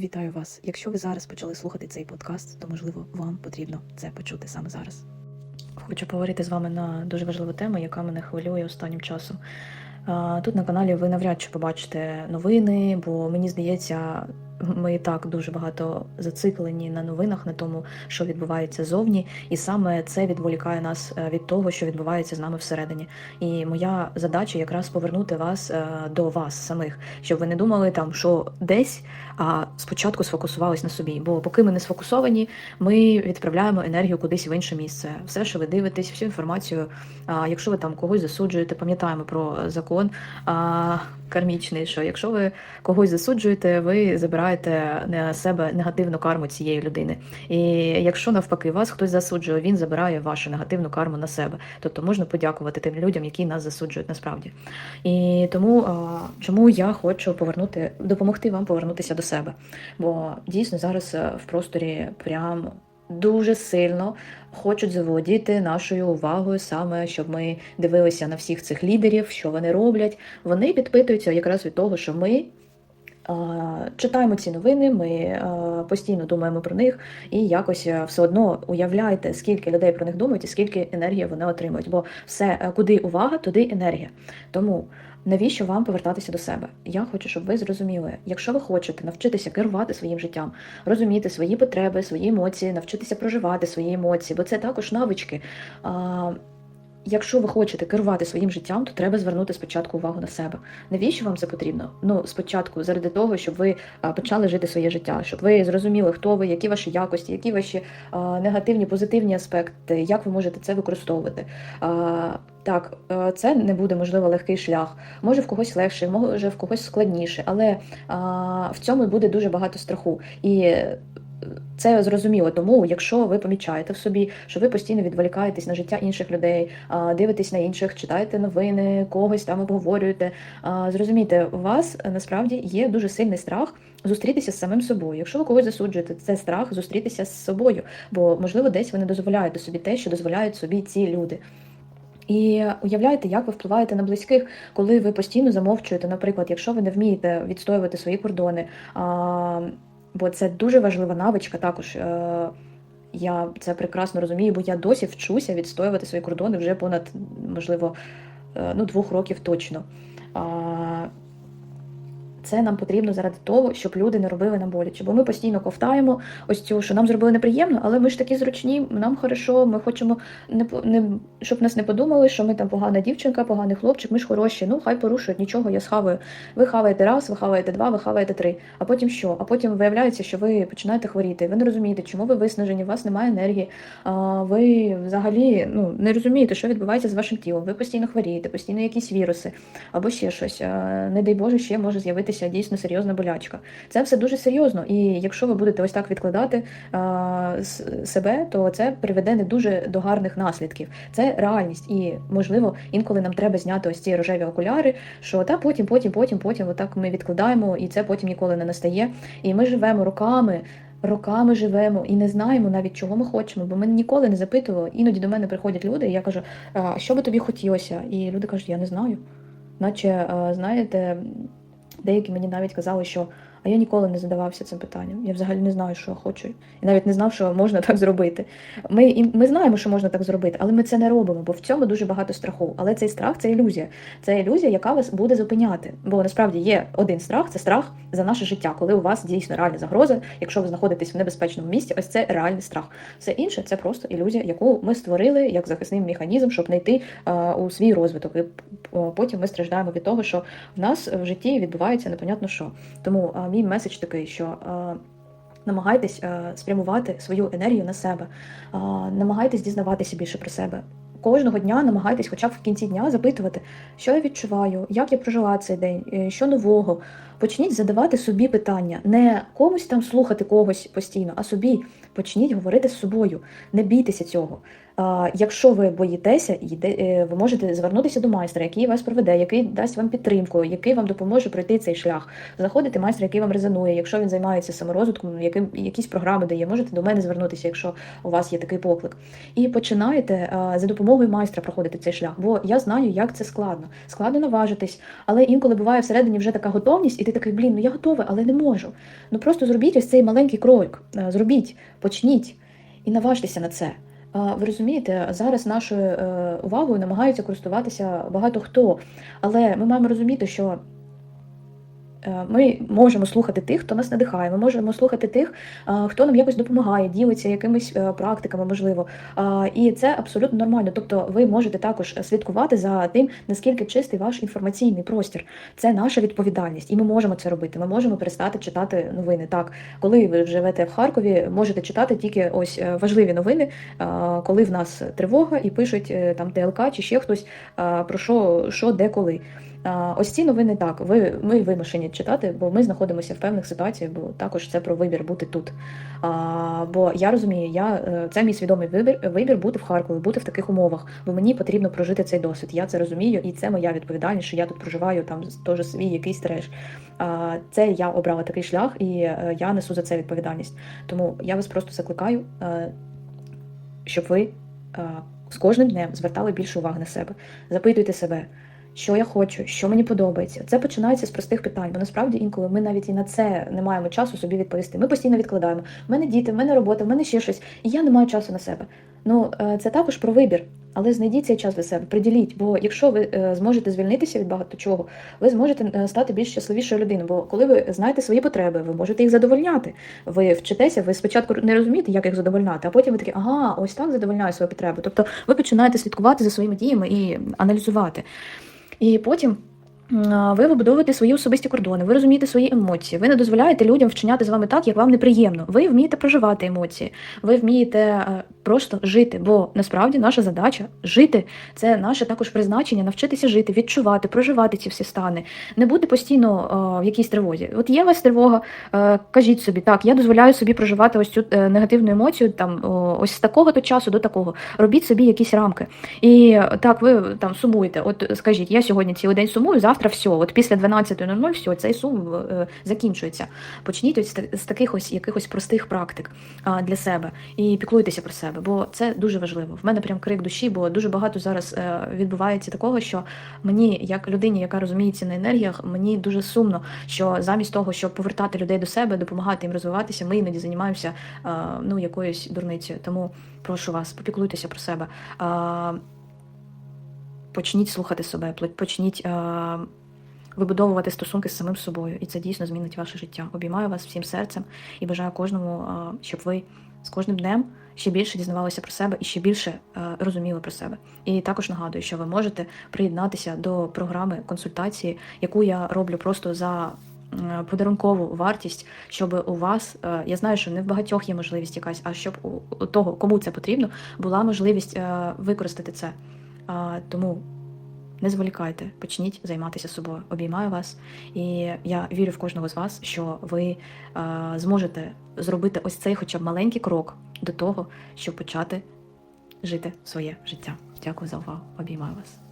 Вітаю вас! Якщо ви зараз почали слухати цей подкаст, то можливо вам потрібно це почути саме зараз. Хочу поговорити з вами на дуже важливу тему, яка мене хвилює останнім часом. Тут на каналі ви навряд чи побачите новини, бо мені здається, ми і так дуже багато зациклені на новинах, на тому, що відбувається зовні, і саме це відволікає нас е, від того, що відбувається з нами всередині. І моя задача якраз повернути вас е, до вас самих, щоб ви не думали там, що десь, а спочатку сфокусувались на собі. Бо поки ми не сфокусовані, ми відправляємо енергію кудись в інше місце. Все, що ви дивитесь, всю інформацію. Якщо ви там когось засуджуєте, пам'ятаємо про закон кармічний, що якщо ви когось засуджуєте, ви забираєте на себе негативну карму цієї людини. І якщо навпаки вас хтось засуджує, він забирає вашу негативну карму на себе. Тобто можна подякувати тим людям, які нас засуджують насправді. І тому чому я хочу повернути, допомогти вам повернутися до себе. Бо дійсно зараз е, в просторі прям дуже сильно хочуть заволодіти нашою увагою, саме щоб ми дивилися на всіх цих лідерів, що вони роблять. Вони підпитуються якраз від того, що ми. А, Читаємо ці новини, ми постійно думаємо про них, і якось все одно уявляйте, скільки людей про них думають і скільки енергії вони отримують. Бо все, е, куди увага, туди енергія. Тому навіщо вам повертатися до себе? Я хочу, щоб ви зрозуміли, якщо ви хочете навчитися керувати своїм життям, розуміти свої потреби, свої емоції, навчитися проживати свої емоції, бо це також навички. Якщо ви хочете керувати своїм життям, то треба звернути спочатку увагу на себе. Навіщо вам це потрібно? Ну, спочатку, заради того, щоб ви почали жити своє життя, щоб ви зрозуміли, хто ви, які ваші якості, які ваші негативні, позитивні аспекти, як ви можете це використовувати. Так, е, це не буде можливо легкий шлях. Може в когось легше, може в когось складніше, але а, в цьому буде дуже багато страху. І це зрозуміло, тому якщо ви помічаєте в собі, що ви постійно відволікаєтесь на життя інших людей, дивитесь на інших, читаєте новини, когось там обговорюєте. Зрозумійте, у вас насправді є дуже сильний страх зустрітися з самим собою. Якщо ви когось засуджуєте, це страх зустрітися з собою, бо можливо десь ви не дозволяєте собі те, що дозволяють собі ці люди. І уявляєте, як ви впливаєте на близьких, коли ви постійно замовчуєте, наприклад, якщо ви не вмієте відстоювати свої кордони. Бо це дуже важлива навичка також. Е, я це прекрасно розумію, бо я досі вчуся відстоювати свої кордони вже понад, можливо, е, ну, двох років точно. Це нам потрібно заради того, щоб люди не робили нам боляче. Бо ми постійно ковтаємо ось цю, що нам зробили неприємно, але ми ж такі зручні, нам хорошо, ми хочемо не, не щоб нас не подумали, що ми там погана дівчинка, поганий хлопчик, ми ж хороші. Ну хай порушують, нічого, я схаваю. Ви хаваєте раз, ви хаваєте два, ви хаваєте три. А потім що? А потім виявляється, що ви починаєте хворіти. Ви не розумієте, чому ви виснажені, у вас немає енергії. А, ви взагалі ну, не розумієте, що відбувається з вашим тілом. Ви постійно хворієте, постійно якісь віруси або ще щось. Не дай Боже, ще може з'явитися дійсно серйозна болячка. Це все дуже серйозно. І якщо ви будете ось так відкладати а, себе, то це приведе не дуже до гарних наслідків. Це реальність, і можливо, інколи нам треба зняти ось ці рожеві окуляри, що та потім, потім, потім, потім, отак ми відкладаємо, і це потім ніколи не настає. І ми живемо роками. Роками живемо і не знаємо навіть чого ми хочемо, бо ми ніколи не запитували. Іноді до мене приходять люди, і я кажу, а що би тобі хотілося? І люди кажуть, я не знаю. Наче, знаєте, деякі мені навіть казали, що а я ніколи не задавався цим питанням. Я взагалі не знаю, що я хочу. І навіть не знав, що можна так зробити. Ми, і- ми знаємо, що можна так зробити, але ми це не робимо, бо в цьому дуже багато страху. Але цей страх це ілюзія. Це ілюзія, яка вас буде зупиняти. Бо насправді є один страх це страх за наше життя, коли у вас дійсно реальна загроза, якщо ви знаходитесь в небезпечному місці, ось це реальний страх. Все інше це просто ілюзія, яку ми створили як захисний механізм, щоб не йти у свій розвиток. І потім ми страждаємо від того, що в нас в житті відбувається непонятно що. Тому а, мій меседж такий, що а, намагайтесь а, спрямувати свою енергію на себе, а, намагайтесь дізнаватися більше про себе. Кожного дня намагайтесь, хоча б в кінці дня, запитувати, що я відчуваю, як я прожила цей день, е, що нового. Почніть задавати собі питання, не комусь там слухати когось постійно, а собі почніть говорити з собою. Не бійтеся цього. Якщо ви боїтеся, е, ви можете звернутися до майстра, який вас проведе, який дасть вам підтримку, який вам допоможе пройти цей шлях. Знаходите майстра, який вам резонує. Якщо він займається саморозвитком, яким якісь програми дає, можете до мене звернутися, якщо у вас є такий поклик. І починаєте за допомогою майстра проходити цей шлях. Бо я знаю, як це складно. Складно наважитись, але інколи буває всередині вже така готовність, і ти такий, блін, ну я готовий, але не можу. Ну просто зробіть ось цей маленький крок. Е, Зробіть, почніть і наважтеся на це. Ви розумієте, зараз нашою е, увагою намагаються користуватися багато хто, але ми маємо розуміти, що ми можемо слухати тих, хто нас надихає. Ми можемо слухати тих, хто нам якось допомагає, ділиться якимись е, практиками, можливо. І це абсолютно нормально. Тобто, ви можете також слідкувати за тим, наскільки чистий ваш інформаційний простір. Це наша відповідальність, і ми можемо це робити. Ми можемо перестати читати новини. Так, коли ви живете в Харкові, можете читати тільки ось е, важливі новини, коли в нас тривога і пишуть е, там ТЛК чи ще хтось про що, що де коли. Ось ці новини так. Ви ми вимушені читати, бо ми знаходимося в певних ситуаціях, бо також це про вибір бути тут. А, Бо я розумію, я е, це мій свідомий вибір вибір бути в Харкові, бути в таких умовах, бо мені потрібно прожити цей досвід. Я це розумію, і це моя відповідальність, що я тут проживаю там теж свій якийсь треш. А, Це я обрала такий шлях, і е, я несу за це відповідальність. Тому я вас просто закликаю, е, щоб ви з кожним днем звертали більше уваги на себе, запитуйте себе. Що я хочу, що мені подобається. Це починається з простих питань, бо насправді інколи ми навіть і на це не маємо часу собі відповісти. Ми постійно відкладаємо. У мене діти, в мене робота, в мене ще щось, і я не маю часу на себе. Ну е, це також про вибір, але знайдіть цей час для себе, приділіть. Бо якщо ви е, зможете звільнитися від багато чого, ви зможете е, стати більш щасливішою людиною. Бо коли ви знаєте свої потреби, ви можете їх задовольняти. Ви вчитеся, ви спочатку не розумієте, як їх задовольняти, а потім ви такі, ага, ось так задовольняю свої потреби. Тобто ви починаєте слідкувати за своїми діями і аналізувати. І потім ви вибудовуєте свої особисті кордони, ви розумієте свої емоції. Ви не дозволяєте людям вчиняти з вами так, як вам неприємно. Ви вмієте проживати емоції, ви вмієте е, просто жити. Бо насправді наша задача жити. Це наше також призначення навчитися жити, відчувати, проживати ці всі стани, не бути постійно е, в якійсь тривозі. От є у вас тривога, е, кажіть собі, так, я дозволяю собі проживати ось цю е, негативну емоцію там ось з такого то часу до такого. Робіть собі якісь рамки. І так, ви там сумуєте. От скажіть, я сьогодні цілий день сумую, завтра все. От після 12.00 все, цей сум закінчується. Почніть ось з таких ось якихось простих практик для себе і піклуйтеся про себе, бо це дуже важливо. В мене прям крик душі, бо дуже багато зараз е, відбувається такого, що мені, як людині, яка розуміється на енергіях, мені дуже сумно, що замість того, щоб повертати людей до себе, допомагати їм розвиватися, ми іноді займаємося е, ну якоюсь дурницею. Тому прошу вас, попіклуйтеся про себе. А, почніть слухати себе, почніть е, вибудовувати стосунки з самим собою, і це дійсно змінить ваше життя. Обіймаю вас всім серцем і бажаю кожному, е, щоб ви з кожним днем ще більше дізнавалися про себе і ще більше е, розуміли про себе. І також нагадую, що ви можете приєднатися до програми консультації, яку я роблю просто за. Подарункову вартість, щоб у вас, е, я знаю, що не в багатьох є можливість якась, а щоб у того, кому це потрібно, була можливість е, використати це. Тому не зволікайте, почніть займатися собою. Обіймаю вас, і я вірю в кожного з вас, що ви зможете зробити ось цей, хоча б маленький крок до того, щоб почати жити своє життя. Дякую за увагу. Обіймаю вас.